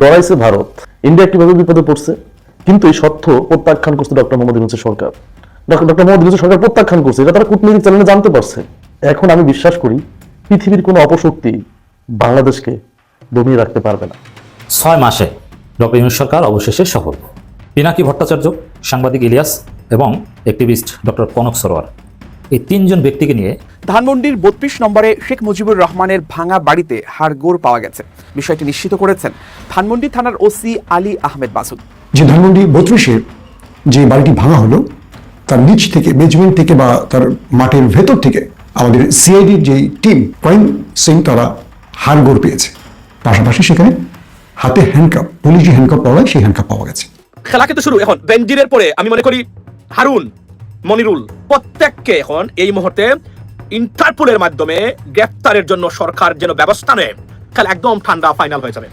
ডরাইছে Bharat. India কীভাবে বিপদে পড়ছে? কিন্তু এই সত্য প্রত্যাখ্যান করছে ডক্টর মোহাম্মদ ইউনুসের সরকার। ডক্টর মোহাম্মদ ইউনুসের সরকার প্রত্যাখ্যান করছে, এটা তারা কূটনৈতিক চ্যানেলে জানতে পারছে। এখন আমি বিশ্বাস করি, পৃথিবীর কোনো অপশক্তি বাংলাদেশকে দমিয়ে রাখতে পারবে না। ছয় মাসে ডক্টর ইউনুস সরকার অবশেষে সফল। পিনাকি ভট্টাচার্য, সাংবাদিক ইলিয়াস এবং অ্যাক্টিভিস্ট ডক্টর কনক সরোয়ার। এই তিনজন ব্যক্তিকে নিয়ে ধানমন্ডির বত্রিশ নম্বরে শেখ মুজিবুর রহমানের ভাঙা বাড়িতে হাড়গোড় পাওয়া গেছে। বিষয়টি নিশ্চিত করেছেন ধানমন্ডি থানার ওসি আলী আহমেদ মাসুদ যে ধানমন্ডি বত্রিশের যে বাড়িটি ভাঙা হলো তার নিচ থেকে বেজমেন্ট থেকে বা তার মাঠের ভেতর থেকে আমাদের সিআইডির যে টিম ক্রাইম সিং তারা হাড়গোড় পেয়েছে। পাশাপাশি সেখানে হাতে হ্যান্ডকাপ পুলিশ যে হ্যান্ডকাপ পাওয়া যায় সেই হ্যান্ডকাপ পাওয়া গেছে। খেলা কিন্তু শুরু এখন বেনজিরের পরে আমি মনে করি হারুন। মনিরুল প্রত্যেককে এখন এই মুহূর্তে ইন্টারপোলের মাধ্যমে গ্রেফতারের জন্য সরকার যেন ব্যবস্থা নেয়। খেলা একদম ঠান্ডা ফাইনাল হয়ে যাবে।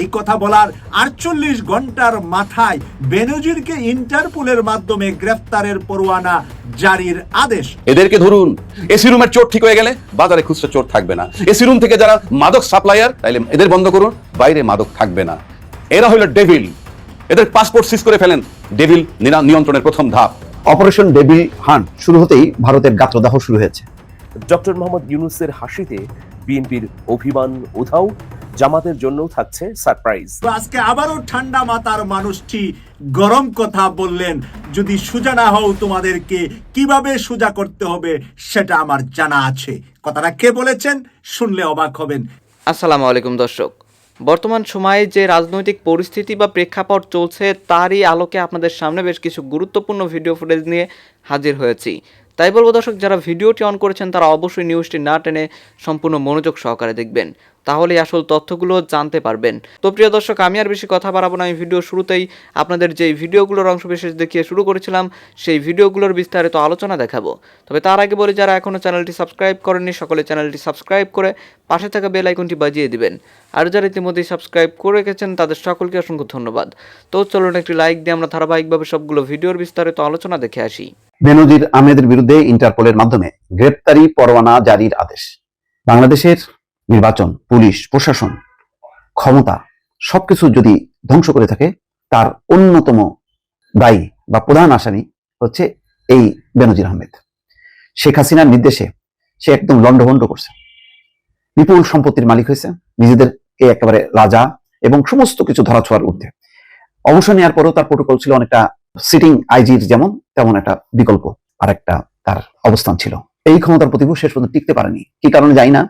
এই কথা বলার আটচল্লিশ ঘণ্টার মাথায় বেনজিরকে ইন্টারপোলের মাধ্যমে গ্রেফতারের পরোয়ানা জারির আদেশ। এদেরকে ধরুন এসি রুমের চোর ঠিক হয়ে গেলে বাজারে খুচরা চোর থাকবে না। এসি রুম থেকে যারা মাদক সাপ্লায়ার তাইলে এদের বন্ধ করুন বাইরে মাদক থাকবে না। এরা হলো ডেভিল। এদের পাসপোর্ট সিজ করে ফেলেন। ডেভিল নিয়ন্ত্রণের প্রথম ধাপ। অপারেশন ডেভিল হান্ট শুরু হতেই ভারতের গাত্রদাহ শুরু হয়েছে। ডক্টর মোহাম্মদ ইউনুসের হাসিতে বিএনপির অভিমান উধাও জামাতের জন্যও থাকছে সারপ্রাইজ। তো আজকে আবারও ঠান্ডা মাতার মানুষটি গরম কথা বললেন যদি সোজা না হও তোমাদেরকে কীভাবে সোজা করতে হবে সেটা আমার জানা আছে। কথাটা কে বলেছেন? শুনলে অবাক হবেন। আসসালামু আলাইকুম দর্শক। বর্তমান সময়ে যে রাজনৈতিক পরিস্থিতি বা প্রেক্ষাপট চলছে, তারই আলোকে আপনাদের সামনে বেশ কিছু গুরুত্বপূর্ণ ভিডিও ফুটেজ নিয়ে হাজির হয়েছি। তাই বলব দর্শক, যারা ভিডিওটি অন করেছেন, তারা অবশ্যই নিউজটি না টেনে সম্পূর্ণ মনোযোগ সহকারে দেখবেন। তাহলেই আসল তথ্যগুলো জানতে পারবেন। তো প্রিয় দর্শক, আমি আর বেশি কথা বাড়াবো না। আমি ভিডিও শুরুতেই আপনাদের যেই ভিডিওগুলোর অংশ বিশেষ দেখিয়ে শুরু করেছিলাম, সেই ভিডিওগুলোর বিস্তারিত আলোচনা দেখাবো। তবে তার আগে বলি, যারা এখনও চ্যানেলটি সাবস্ক্রাইব করেননি, সকলে চ্যানেলটি সাবস্ক্রাইব করে পাশে থাকা বেল আইকনটি বাজিয়ে দিবেন। আর যারা ইতিমধ্যেই সাবস্ক্রাইব করে রেখেছেন, তাদের সকলকে অসংখ্য ধন্যবাদ। তো চলুন, একটি লাইক দিয়ে আমরা ধারাবাহিকভাবে সবগুলো ভিডিওর বিস্তারিত আলোচনা দেখে আসি। বেনজির আহমেদের বিরুদ্ধে ইন্টারপোলের মাধ্যমে গ্রেপ্তারি পরোয়ানা জারির আদেশ। বাংলাদেশের নির্বাচন, পুলিশ, প্রশাসন, ক্ষমতা, সবকিছু যদি ধ্বংস করে থাকে, তার অন্যতম দায়ী বা প্রধান আসামি হচ্ছে এই বেনজির আহমেদ। শেখ হাসিনার নির্দেশে সে একদম লন্ডভন্ড করছে। বিপুল সম্পত্তির মালিক হয়েছে নিজেদেরকে একেবারে রাজা এবং সমস্ত কিছু ধরাছোঁয়ার ঊর্ধ্বে। অবসর নেওয়ার পরেও তার প্রোটোকল ছিল অনেকটা সিটিং আইজির যেমন, তেমন একটা বিকল্প আর একটা তার অবস্থান ছিল। এই ক্ষমতার প্রতিভূ শেষ পর্যন্ত টিকতে পারেনি। কি কারণে জানি না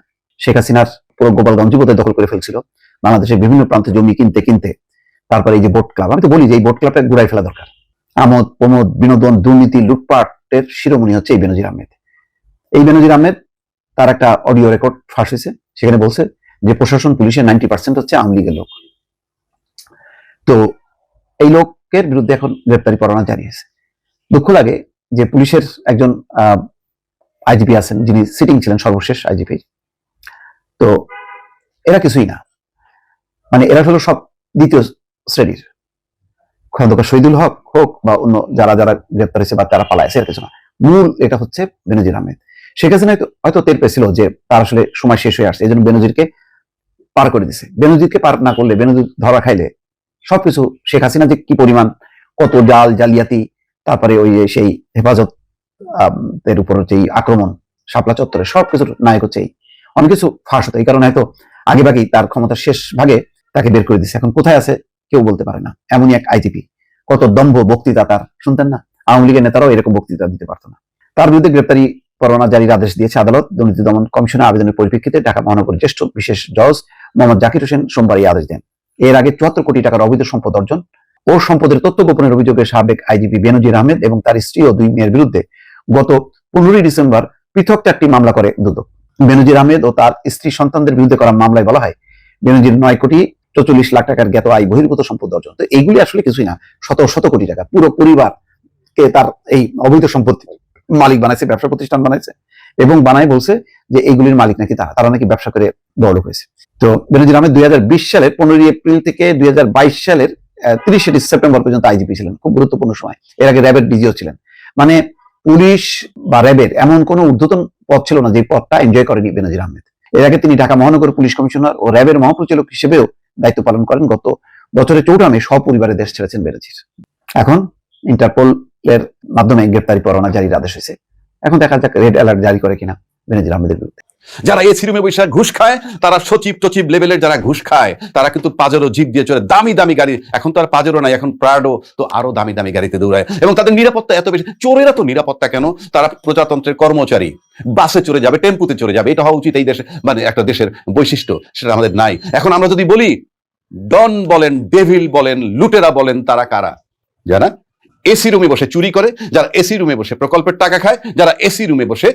শেখ হাসিনার পুরো গোপালগঞ্জ বোধহয় দখল করে ফেলছিল। বাংলাদেশের বিভিন্ন প্রান্তে জমি কিনতে কিনতে। তারপরে এই যে বোট ক্লাব আমি তো বলি যে এই বোট ক্লাবটা ঘুরাই ফেলা দরকার। আমোদ, প্রমোদ, বিনোদন, দুর্নীতি, লুটপাটের শিরোমণি হচ্ছে এই বেনজির আহমেদ। এই বেনজির আহমেদ, তার একটা অডিও রেকর্ড ফাঁস হয়েছে, সেখানে বলছে যে প্রশাসন পুলিশের নাইনটি পার্সেন্ট হচ্ছে আওয়ামী লীগের লোক। তো এই লোকের বিরুদ্ধে এখন গ্রেপ্তারি পরোয়ানা জারি হয়েছে দুঃখ লাগে যে পুলিশের একজন আইজিপি আছেন, যিনি সিটিং ছিলেন সর্বশেষ আইজিপি। তো এরা কিছুই না। মানে এরা হলো সব দ্বিতীয় শ্রেণির। খন্দকার শহীদুল হক হোক বা অন্য যারা যারা গ্রেপ্তার হয়েছে বা তারা পালাইছে, এর কিছু না। মূল এটা হচ্ছে বেনজির আহমেদ। শেখ হয়তো- টের পেয়েছিল যে তার আসলে সময় শেষ হয়ে আসছে এই জন্য বেনজিরকে পার করে দিছে। বেনজিরকে পার না করলে, বেনজির ধরা খাইলে সবকিছু শেখ হাসিনা যে কি পরিমাণ, কত জাল জালিয়াতি, তারপরে ওই যে সেই হেফাজত এর উপর যেই আক্রমণ, শাপলা চত্বরে সবকিছুর নায়ক হচ্ছে এই। অনেক কিছু ফাঁস হতো। এই কারণে হয়তো আগে ভাগেই তার ক্ষমতার শেষ ভাগে তাকে বের করে দিচ্ছে এখন কোথায় আছে কেউ বলতে পারে না। এমনই এক আইজিপি। কত দম্ভ বক্তৃতা তার। শুনতেন না? আওয়ামী লীগের নেতারাও এরকম বক্তৃতা দিতে পারতো না। তার বিরুদ্ধে গ্রেপ্তারি পরোয়ানা জারির আদেশ দিয়েছে আদালত। দুর্নীতি দমন কমিশনের আবেদনের পরিপ্রেক্ষিতে ঢাকা মহানগর জ্যেষ্ঠ বিশেষ জজ মোহাম্মদ জাকির হোসেন সোমবার এই আদেশ দেন। এর আগে চুয়াত্তর কোটি টাকার অবৈধ সম্পদ অর্জন ও সম্পদের তথ্য গোপনের অভিযোগে সাবেক আইজিপি বেনজির আহমেদ এবং তার স্ত্রী ও দুই মেয়ের বিরুদ্ধে গত পনেরোই ডিসেম্বর পৃথক চারটি মামলা করে দুদক। বেনজির আহমেদ ও তার স্ত্রী সন্তানদের বিরুদ্ধে করা মামলায় বলা হয়, বেনজির নয় কোটি চল্লিশ লাখ টাকার জ্ঞাত আয় বহির্ভূত সম্পদ অর্জন। তো এইগুলি আসলে কিছুই না, শত শত কোটি টাকা। পুরো পরিবারকে তার এই অবৈধ সম্পত্তি মালিক বানাইছে, ব্যবসা প্রতিষ্ঠান বানাইছে এবং বানাই বলছে যে এইগুলির মালিক নাকি তারা তারা নাকি ব্যবসা করে বড়লোক হয়েছে। তো বেনজির আহমেদ দুই হাজার বিশ সালের পনেরোই এপ্রিল থেকে দুই হাজার বাইশ সালের তিরিশে সেপ্টেম্বর পর্যন্ত আইজিপি ছিলেন, খুব গুরুত্বপূর্ণ সময়। এর আগে র্যাবের ডিজিও ছিলেন। মানে পুলিশ বা র্যাবের এমন কোনো ঊর্ধ্বতন পদ ছিল না, যে পদটা এনজয় করেনি বেনাজির আহমেদ। এর আগে তিনি ঢাকা মহানগর পুলিশ কমিশনার ও র্যাবের মহাপরিচালক হিসেবেও দায়িত্ব পালন করেন গত বছরের চৌঠা মে, সপরিবারে দেশ ছেড়েছেন বেনাজির। এখন ইন্টারপোল এর মাধ্যমে গ্রেপ্তারি পরোয়ানা জারির আদেশ হয়েছে। এখন দেখা যাক রেড অ্যালার্ট জারি করে কিনা বেনাজির আহমেদের বিরুদ্ধে। যারা এসি রুমে বসে ঘুষ খায়, তারা সচিব টচিব লেভেলের যারা ঘুষ খায়, তারা কিন্তু পাজেরো জিপ দিয়ে চলে। দামি দামি গাড়ি, এখন তো আর পাজেরো নাই, এখন প্রাডো তো আরও দামি দামি গাড়িতে দৌড়ায়। এবং তাদের নিরাপত্তা এত বেশি চোরেরা তো নিরাপত্তা কেন? তারা প্রজাতন্ত্রের কর্মচারী। বাসে চড়ে যাবে, টেম্পুতে চড়ে যাবে, এটা হওয়া উচিত এই দেশে মানে একটা দেশের বৈশিষ্ট্য, সেটা আমাদের নাই। এখন আমরা যদি বলি, ডন বলেন, ডেভিল বলেন, লুটেরা বলেন, তারা কারা? জানা এসি রুমে বসে চুরি করে, যারা এসি রুমে বসে প্রকল্পের টাকা খায়, যারা এসি রুমে বসে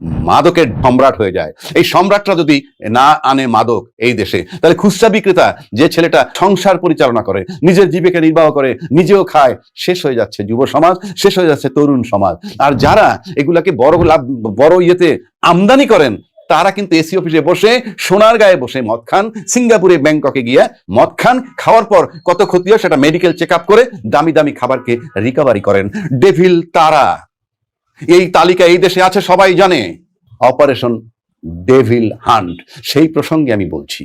মাদকের সম্রাট হয়ে যায়। এই সম্রাটরা যদি না আনে মাদক এই দেশে, তাহলে খুচরা বিক্রেতা যে ছেলেটা সংসার পরিচালনা করে, নিজের জীবিকা নির্বাহ করে, নিজেও খায়, শেষ হয়ে যাচ্ছে যুব সমাজ, শেষ হয়ে যাচ্ছে তরুণ সমাজ। আর যারা এগুলাকে বড় লাভ, বড় ইয়েতে আমদানি করেন, তারা কিন্তু এসি অফিসে বসে, সোনার গায়ে বসে মদ খান, সিঙ্গাপুরে ব্যাংককে গিয়ে মদ খান, খাওয়ার পর কত ক্ষতি হয় সেটা মেডিকেল চেক করে দামি দামি খাবারকে রিকভারি করেন। ডেভিল তারা। এই তালিকা এই দেশে আছে, সবাই জানে। অপারেশন ডেভিল হান্ট, সেই প্রসঙ্গে আমি বলছি।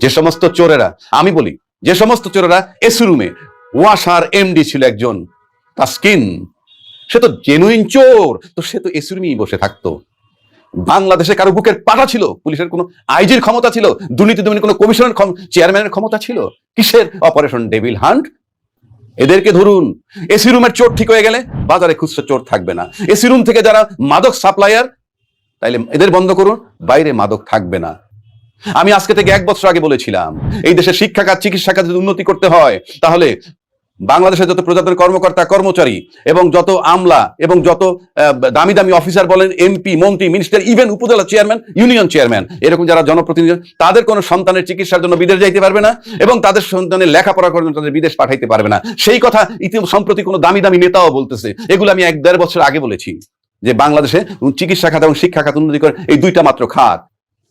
যে সমস্ত চোরেরা, আমি বলি, যে সমস্ত চোরেরা এসি রুমে ওয়াসার এমডি ছিল একজন তাস্কিন সে তো জেনুইন চোর, তো সে তো এসি রুমেই বসে থাকতো। বাংলাদেশে কারও বুকের পাটা ছিল, পুলিশের কোনো আইজির ক্ষমতা ছিল দুর্নীতি দমনে কোনো কমিশনের চেয়ারম্যানের ক্ষমতা ছিল, কিসের অপারেশন ডেভিল হান্ট? এদেরকে ধরুন এসি রুমের চোর ঠিক হয়ে গেলে বাজারে খুচরো চোর থাকবে না। এসি রুম থেকে যারা মাদক সাপ্লায়ার তাইলে এদের বন্ধ করুন, বাইরে মাদক থাকবে না। আমি আজকে থেকে এক বছর আগে বলেছিলাম, এই দেশে শিক্ষা কাজ চিকিৎসা কাজ উন্নতি করতে হয়, তাহলে বাংলাদেশের যত প্রজাতন্ত্রের কর্মকর্তা, কর্মচারী এবং যত আমলা এবং যত দামি দামি অফিসার বলেন এমপি মন্ত্রী মিনিস্টার ইভেন উপজেলা চেয়ারম্যান ইউনিয়ন চেয়ারম্যান এরকম যারা জনপ্রতিনিধি, তাদের কোনো সন্তানের চিকিৎসার জন্য বিদেশ যাইতে পারবে না এবং তাদের সন্তানের লেখাপড়া করার জন্য তাদের বিদেশ পাঠাইতে পারবে না। সেই কথা ইতি, সম্প্রতি কোনো দামি দামি নেতাও বলতেছে। এগুলো আমি এক দেড় বছর আগে বলেছি যে বাংলাদেশে চিকিৎসা খাত এবং শিক্ষা খাত উন্নতি করে এই দুইটা মাত্র খাত।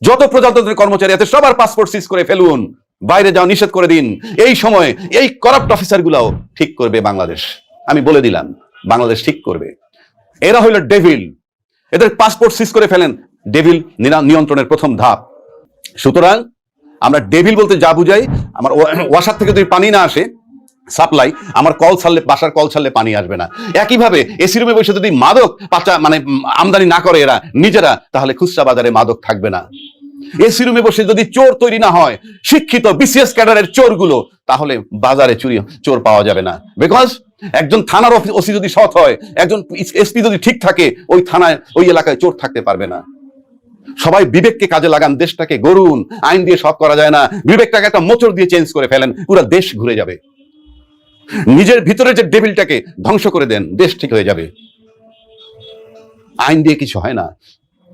যত প্রজাতন্ত্রের কর্মচারী আছে, সবার পাসপোর্ট সিজ করে ফেলুন। বাইরে যাওয়া নিষেধ করে দিন। এই সময় এই করাপ্ট অফিসার গুলাও ঠিক করবে বাংলাদেশ। আমি বলে দিলাম, বাংলাদেশ ঠিক করবে। এরা হইল ডেভিল এদের পাসপোর্ট সিজ করে ফেলেন। ডেভিল নিয়ন্ত্রণের প্রথম ধাপ। সুতরাং আমরা ডেভিল বলতে যা বুঝাই, আমার ওয়া- ওয়াসার থেকে যদি পানি না আসে সাপ্লাই আমার কল ছাড়লে, বাসার কল ছাড়লে পানি আসবে না। একইভাবে এসি রুমে বসে যদি মাদক পাচা মানে আমদানি না করে এরা, নিজেরা, তাহলে খুচরা বাজারে মাদক থাকবে না। এসি রুমে বসে যদি চোর তৈরি না হয়, শিক্ষিত বিসিএস ক্যাডারের চোরগুলো, তাহলে বাজারে চুরি, চোর পাওয়া যাবে না। বিকজ একজন থানার ওসি যদি সৎ হয়, একজন এসপি যদি ঠিক থাকে, ওই থানায়, ওই এলাকায় চোর থাকতে পারবে না। সবাই বিবেককে কাজে লাগান, দেশটাকে গড়ুন, আইন দিয়ে সব করা যায় না। বিবেকটাকে একটা মোচড় দিয়ে চেঞ্জ করে ফেলেন, পুরো দেশ ঘুরে যাবে। নিজের ভিতরে যে ডেবিলটাকে ধ্বংস করে দেন, দেশ ঠিক হয়ে যাবে। আইন দিয়ে কিছু হয় না।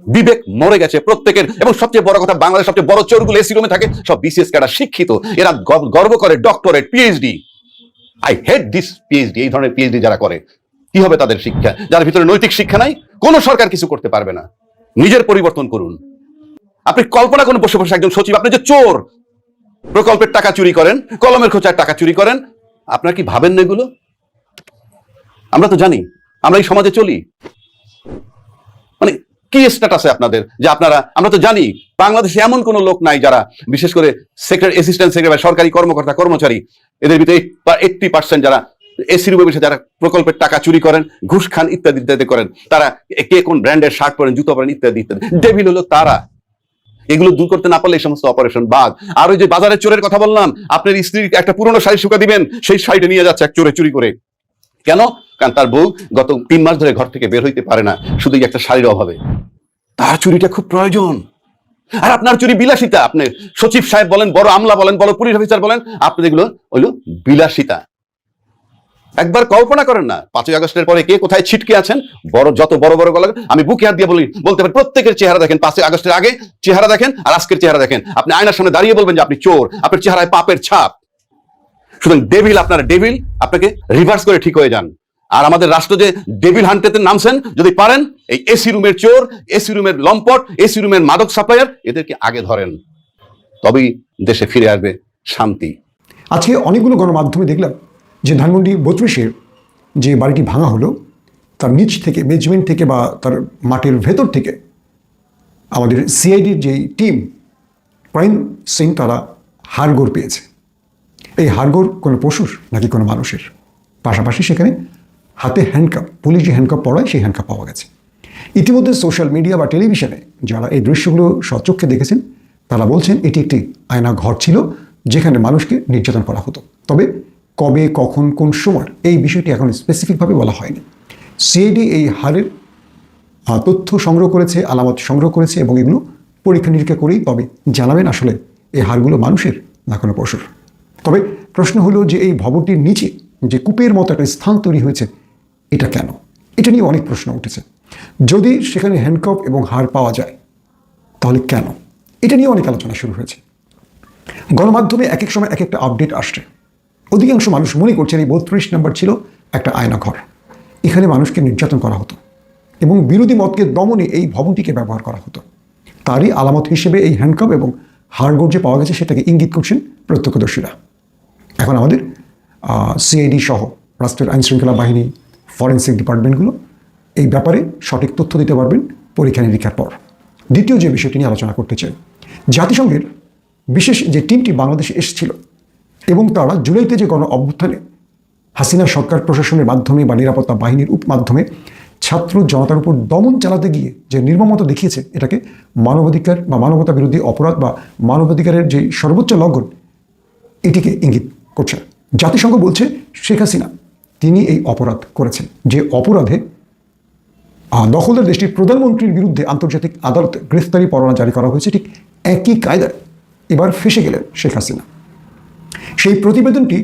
বিবেক মরে গেছে প্রত্যেকের। এবং সবচেয়ে বড় কথা বাংলাদেশ সবচেয়ে বড় চোরগুলো এসি রুমে থাকে, সব বিসিএস ক্যাডা শিক্ষিত। এরা গর্ব- করে doctorate PhD I had this PhD এই ধরনের পিএইচডি যারা করে। কি হবে তাদের শিক্ষা? যার ভিতরে নৈতিক শিক্ষা নাই, কোনো সরকার কিছু করতে পারবে না। নিজের পরিবর্তন করুন। আপনি কল্পনা করুন, বসে বসে একজন সচিব, আপনি যে চোর। প্রকল্পের টাকা চুরি করেন, কলমের খোঁচার টাকা চুরি করেন, আপনার কি ভাবেন না এগুলো? আমরা তো জানি, আমরা এই সমাজে চলি। কি স্ট্যাটাসে আপনাদের? যে আপনারা, আমরা তো জানি, বাংলাদেশে এমন কোন লোক নাই যারা, বিশেষ করে সেক্রেটারি অ্যাসিস্ট্যান্ট সেক্রেটারি সরকারি কর্মকর্তা, কর্মচারী, এদের ভিতরে এইটটি পার্সেন্ট যারা এসি রুমে বসে যারা প্রকল্পের টাকা চুরি করেন, ঘুষ খান ইত্যাদি ইত্যাদি করেন, তারা কে কোন ব্র্যান্ডের শার্ট পরেন, জুতো পরেন ইত্যাদি ইত্যাদি। ডেভিল হলো তারা। এগুলো দূর করতে না পারলে এই সমস্ত অপারেশন বাদ। আর ওই যে বাজারের চোরের কথা বললাম, আপনার স্ত্রী একটা পুরনো শাড়ি শুকা দিবেন, সেই শাড়িটা নিয়ে যাচ্ছে এক চোরে চুরি করে। কেন? কারণ তার বউ গত তিন মাস ধরে ঘর থেকে বের হইতে পারে না শুধু একটা শাড়ির অভাবে। তার চুরিটা খুব প্রয়োজন। আর আপনার চুরি বিলাসিতা, আপনি সচিব সাহেব বলেন, বড় আমলা বলেন, বড় পুলিশ অফিসার বলেন আপনার এগুলো হইল বিলাসিতা। একবার কল্পনা করেন না, পাঁচই আগস্টের পরে কে কোথায় ছিটকে আছেন, বড় যত বড় বড় গলা, আমি বুকে হাত দিয়ে বলি, বলতে পারি প্রত্যেকের চেহারা দেখেন, পাঁচই আগস্টের আগে চেহারা দেখেন, আর আজকের চেহারা দেখেন। আপনি আয়নার সামনে দাঁড়িয়ে বলবেন যে আপনি চোর, আপনার চেহারায় পাপের ছাপ। সুতরাং ডেভিল আপনার ডেভিল আপনাকে রিভার্স করে ঠিক হয়ে যান। আর আমাদের রাষ্ট্র যে ডেভিল হান্টেতে নামছেন, যদি পারেন, এই এসি রুমের চোর, এসি রুমের লম্পট, এসি রুমের মাদক সাপ্লায়ার এদেরকে আগে ধরেন। তবেই দেশে ফিরে আসবে শান্তি। আজকে অনেকগুলো গণমাধ্যমে দেখলাম যে ধানমন্ডি বত্রিশের যে বাড়িটি ভাঙা হলো, তার নিচ থেকে বেজমেন্ট থেকে বা তার মাটির ভেতর থেকে আমাদের সিআইডির যেই টিম, ক্রাইম সিং তারা হাড়গোড় পেয়েছে। এই হাড়গোড় কোনো পশুর নাকি কোনো মানুষের? পাশাপাশি সেখানে হাতে হ্যান্ডকাপ পুলিশ যে হ্যান্ডকাপ পড়ায় সেই হ্যান্ডকাপ পাওয়া গেছে। ইতিমধ্যে সোশ্যাল মিডিয়া বা টেলিভিশনে যারা এই দৃশ্যগুলো সচক্ষে দেখেছেন, তারা বলছেন এটি একটি আয়না ঘর ছিল যেখানে মানুষকে নির্যাতন করা হতো। তবে কবে, কখন, কোন সময় এই বিষয়টি এখন স্পেসিফিকভাবে বলা হয়নি। সিআইডি এই হারের তথ্য সংগ্রহ করেছে, আলামত সংগ্রহ করেছে এবং এগুলো পরীক্ষা নিরীক্ষা করেই তবে জানাবেন আসলে এই হারগুলো মানুষের না কোনো পশুর। তবে প্রশ্ন হলো যে এই ভবনটির নিচে যে কূপের মতো একটা স্থান তৈরি হয়েছে এটা কেন? এটা নিয়ে অনেক প্রশ্ন উঠেছে। যদি সেখানে হ্যান্ডকপ এবং হার পাওয়া যায়, তাহলে কেন? এটা নিয়ে অনেক আলোচনা শুরু হয়েছে। গণমাধ্যমে এক এক সময় এক একটা আপডেট আসছে। অধিকাংশ মানুষ মনে করছেন এই বত্রিশ নম্বর ছিল একটা আয়নাঘর। এখানে মানুষকে নির্যাতন করা হতো এবং বিরোধী মতকে দমনে এই ভবনটিকে ব্যবহার করা হতো। তারই আলামত হিসেবে এই হ্যান্ডকাপ এবং হাড়গোড় যে পাওয়া গেছে সেটাকে ইঙ্গিত করছেন প্রত্যক্ষদর্শীরা। এখন আমাদের সিআইডি সহ রাষ্ট্রের আইনশৃঙ্খলা বাহিনী ফরেন্সিক ডিপার্টমেন্টগুলো এই ব্যাপারে সঠিক তথ্য দিতে পারবেন পরীক্ষা নিরীক্ষার পর। দ্বিতীয় যে বিষয়টি নিয়ে আলোচনা করতে চাই, জাতিসংঘের বিশেষ যে টিমটি বাংলাদেশে এসেছিল এবং তারা জুলাইতে যে গণ অভ্যুত্থানে হাসিনা সরকার প্রশাসনের মাধ্যমে বা নিরাপত্তা বাহিনীর মাধ্যমে ছাত্র জনতার উপর দমন চালাতে গিয়ে যে নির্মমতা দেখিয়েছে, এটাকে মানবাধিকার বা মানবতা বিরোধী অপরাধ বা মানবাধিকারের যে সর্বোচ্চ লঙ্ঘন, এটিকে ইঙ্গিত করছে। জাতিসংঘ বলছে শেখ হাসিনা তিনি এই অপরাধ করেছেন। যে অপরাধে দখলদার দেশটির প্রধানমন্ত্রীর বিরুদ্ধে আন্তর্জাতিক আদালতে গ্রেফতারি পরোয়ানা জারি করা হয়েছে, ঠিক একই কায়দায় এবার ফেসে গেলেন শেখ হাসিনা। সেই প্রতিবেদনটি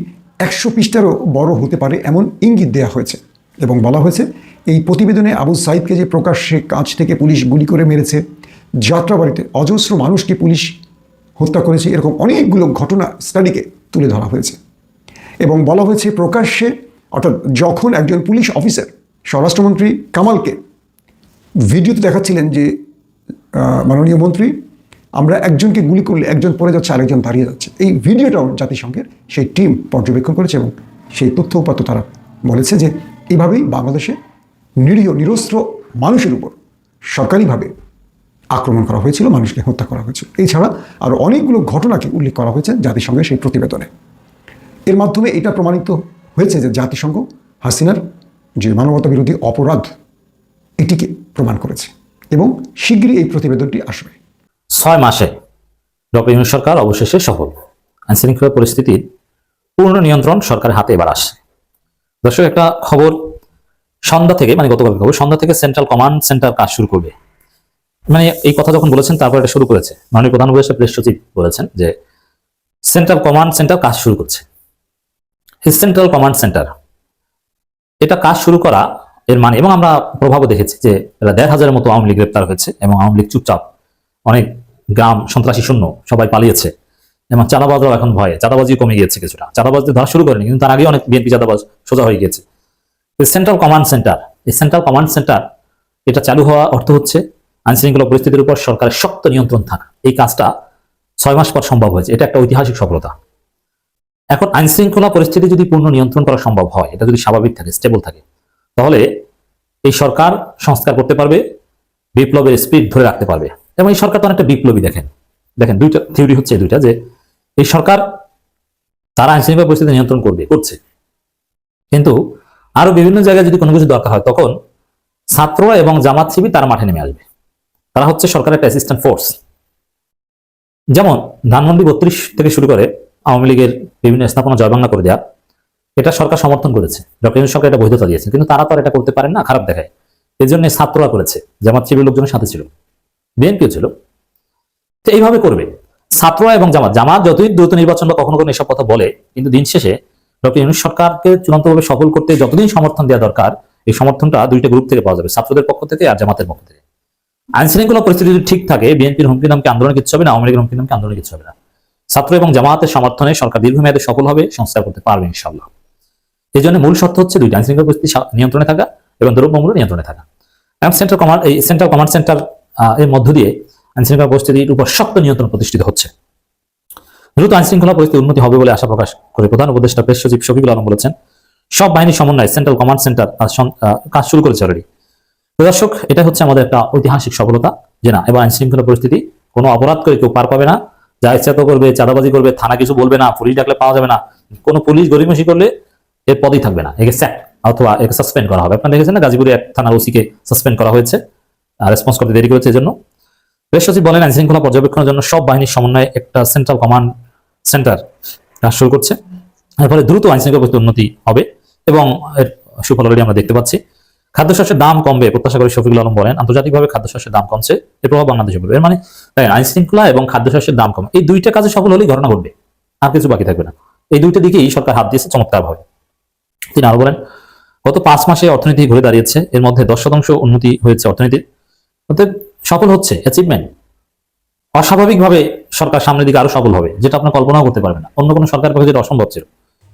একশো পৃষ্ঠারও বড় হতে পারে এমন ইঙ্গিত দেওয়া হয়েছে এবং বলা হয়েছে, এই প্রতিবেদনে আবু সাইদকে যে প্রকাশ্যে কাছ থেকে পুলিশ গুলি করে মেরেছে, যাত্রাবাড়িতে অজস্র মানুষকে পুলিশ হত্যা করেছে, এরকম অনেকগুলো ঘটনা স্টাডিকে তুলে ধরা হয়েছে। এবং বলা হয়েছে, প্রকাশ্যে অর্থাৎ যখন একজন পুলিশ অফিসার, স্বরাষ্ট্রমন্ত্রী কামালকে ভিডিওতে দেখাচ্ছিলেন যে মাননীয় মন্ত্রী, আমরা একজনকে গুলি করলে একজন পড়ে যাচ্ছে, আরেকজন দাঁড়িয়ে যাচ্ছে। এই ভিডিওটাও জাতিসংঘের সেই টিম পর্যবেক্ষণ করেছে এবং সেই তথ্য উপাত্ত তারা বলেছে যে, এভাবেই বাংলাদেশে নিরীহ, নিরস্ত্র মানুষের উপর সরকারিভাবে আক্রমণ করা হয়েছিল, মানুষকে হত্যা করা হয়েছিল। এছাড়া আরও অনেকগুলো ঘটনাকে উল্লেখ করা হয়েছে জাতিসংঘের সেই প্রতিবেদনে। এর মাধ্যমে এটা প্রমাণিত হয়েছে যে জাতিসংঘ হাসিনার যে মানবতা বিরোধী অপরাধ, এটিকে প্রমাণ করেছে এবং শীঘ্রই এই প্রতিবেদনটি আসবে। ছয় মাসে ডক্টর সরকার অবশেষে সফল। আইনশৃঙ্খলা পরিস্থিতির পূর্ণ নিয়ন্ত্রণ সরকারের হাতে এবার আসে দর্শক, একটা খবর সন্ধ্যা থেকে মানে গতকাল খবর, সন্ধ্যা থেকে সেন্ট্রাল কমান্ড সেন্টার কাজ শুরু করবে। মানে এই কথা যখন বলেছেন, তারপর এটা শুরু করেছে। মাননীয় প্রধান উপদেষ্টা প্রেস সচিব বলেছেন যে সেন্ট্রাল কমান্ড সেন্টার কাজ শুরু করছে। সেন্ট্রাল কমান্ড সেন্টার এটা কাজ শুরু করা এর মানে এবং আমরা প্রভাবও দেখেছি যে প্রায় দেড় হাজারের মতো আওয়ামী লীগ গ্রেপ্তার হয়েছে এবং আওয়ামী লীগ চুপচাপ অনেক গ্রাম সন্ত্রাসী শূন্য সবাই পালিয়েছে এবং চাঁদাবাজরাও এখন ভয়ে চাঁদাবাজি কমে গিয়েছে কিছুটা। চাঁদাবাজদের ধরা শুরু করেনি, কিন্তু তার আগে অনেক বিএনপি চাঁদাবাজ সোজা হয়ে গিয়েছে। সেন্ট্রাল কমান্ড সেন্টার এই সেন্ট্রাল কমান্ড সেন্টার এটা চালু হওয়া অর্থ হচ্ছে আইনশৃঙ্খলা পরিস্থিতির উপর সরকারের শক্ত নিয়ন্ত্রণ থাকা। এই কাজটা ছয় মাস পর সম্ভব হয়েছে। এটা একটা ঐতিহাসিক সফলতা। এখন আইনশৃঙ্খলা পরিস্থিতি যদি পূর্ণ নিয়ন্ত্রণ করা সম্ভব হয়, এটা যদি স্বাভাবিক থাকে স্টেবল থাকে, তাহলে এই সরকার সংস্কার করতে পারবে, বিপ্লবের স্পিড ধরে রাখতে পারবে। এবং এই সরকার তো অনেকটা বিপ্লবী, দেখেন। দেখেন, দুইটা থিওরি হচ্ছে এই দুইটা, যে এই সরকার তারা আইনশৃঙ্খলা পরিস্থিতি নিয়ন্ত্রণ করবে, করছে। কিন্তু আরও বিভিন্ন জায়গায় যদি কোনো কিছু দরকার হয়, তখন ছাত্ররা এবং জামাত শিবির তারা মাঠে নেমে আসবে। তারা হচ্ছে সরকারের একটা অ্যাসিস্ট্যান্ট ফোর্স যেমন ধানমন্ডি বত্রিশ থেকে শুরু করে আওয়ামী লীগের বিভিন্ন স্থাপনা জয়বাংলা করে দেওয়া এটা সরকার সমর্থন করেছে। ডক্টর ইউনূস সরকার এটা বৈধতা দিয়েছে কিন্তু তারা তো আর এটা করতে পারেন না, খারাপ দেখায়। এই জন্য ছাত্ররা করেছে জামাত শিবির লোকজনের সাথে ছিল বিএনপিও ছিল। তো এইভাবে করবে। ছাত্ররা এবং জামাত জামাত যতই দ্রুত নির্বাচন বা কখনো কখনো এসব কথা বলে, কিন্তু দিন শেষে ডক্টর ইউনুস সরকারকে চূড়ান্তভাবে সফল করতে যতদিন সমর্থন দেওয়া দরকার, এই সমর্থনটা দুইটা গ্রুপ থেকে পাওয়া যাবে, ছাত্রদের পক্ষ থেকে আর জামাতের পক্ষ থেকে। আইন শৃঙ্খলা পরিস্থিতি যদি ঠিক থাকে বিএনপির হুমকি নামকে আন্দোলন কিছু হবে না, আওয়ামী লীগের হুমকি নামকে আন্দোলন কিছু হবে না। ছাত্র এবং জামাতের সমর্থনে সরকার দীর্ঘমেয়াদে সফল হবে, সংস্কার করতে পারবে ইনশাল্লাহ এই জন্য মূল শর্ত হচ্ছে দুইটা আইন শৃঙ্খলা পরিস্থিতি নিয়ন্ত্রণে থাকা এবং দ্রব্যমূল্য নিয়ন্ত্রণে থাকা। এবং সেন্ট্রাল কমান্ড এই সেন্ট্রাল কমান্ড সেন্টার এর মধ্য দিয়ে আইন শৃঙ্খলা পরিস্থিতির উপর শক্ত নিয়ন্ত্রণ প্রতিষ্ঠিত হচ্ছে। দ্রুত আইন শৃঙ্খলা পরিস্থিতি উন্নতি হবে বলে আশা প্রকাশ করে প্রধান উপদেষ্টা প্রেস সচিব শফিকুল আলম বলেছেন। সব বাহিনীর সমন্বয়ে সেন্ট্রাল কমান্ড সেন্টার কাজ শুরু করেছে অলরেডি দর্শক এটা হচ্ছে আমাদের একটা ঐতিহাসিক সফলতা। যে না, এবার আইন শৃঙ্খলা পরিস্থিতি কোনো অপরাধ করে কেউ পার পাবে না। যা ইচ্ছা তো করবে, চাঁদাবাজি করবে, থানা কিছু বলবে না, পুলিশ ডাকলে পাওয়া যাবে না। কোনো পুলিশ গরিমসি করলে এর পদই থাকবে না, একে স্যাক অথবা একে সাসপেন্ড করা হবে। আপনারা দেখেছেন না, গাজীপুরে এক থানার ওসিকে সাসপেন্ড করা হয়েছে, আর রেসপন্স করতে দেরি করেছে এজন্য। প্রেস সচিব বলেন আইন শৃঙ্খলা পর্যবেক্ষণের জন্য সব বাহিনীর সমন্বয়ে একটা সেন্ট্রাল কমান্ড সেন্টার কাজ শুরু করছে। এর ফলে দ্রুত আইন শৃঙ্খলা উন্নতি হবে এবং এর সুফল অলরেডি আমরা দেখতে পাচ্ছি। খাদ্যশস্যের দাম কমবে প্রত্যাশা করে শফিকুল আলম বলেন। আন্তর্জাতিকভাবে খাদ্যশস্যের দাম কমছে এর প্রভাব বাংলাদেশে পড়বে। এর মানে দেখেন, আইন শৃঙ্খলা এবং খাদ্যশস্যের দাম কম। এই দুইটা কাজে সফল হলেই ঘটনা ঘটবে আর কিছু বাকি থাকবে না। এই দুইটা দিকেই সরকার হাত দিয়েছে চমৎকার চমৎকারভাবে তিনি আরও বলেন গত পাঁচ মাসে অর্থনীতি ঘুরে দাঁড়িয়েছে এর মধ্যে দশ শতাংশ উন্নতি হয়েছে অর্থনীতির। অতএব সফল হচ্ছে অ্যাচিভমেন্ট অস্বাভাবিকভাবে সরকার সামনের দিকে আরও সফল হবে যেটা আপনার কল্পনাও করতে পারবে না। অন্য কোনো সরকার পক্ষে যেটা অসম্ভব ছিল।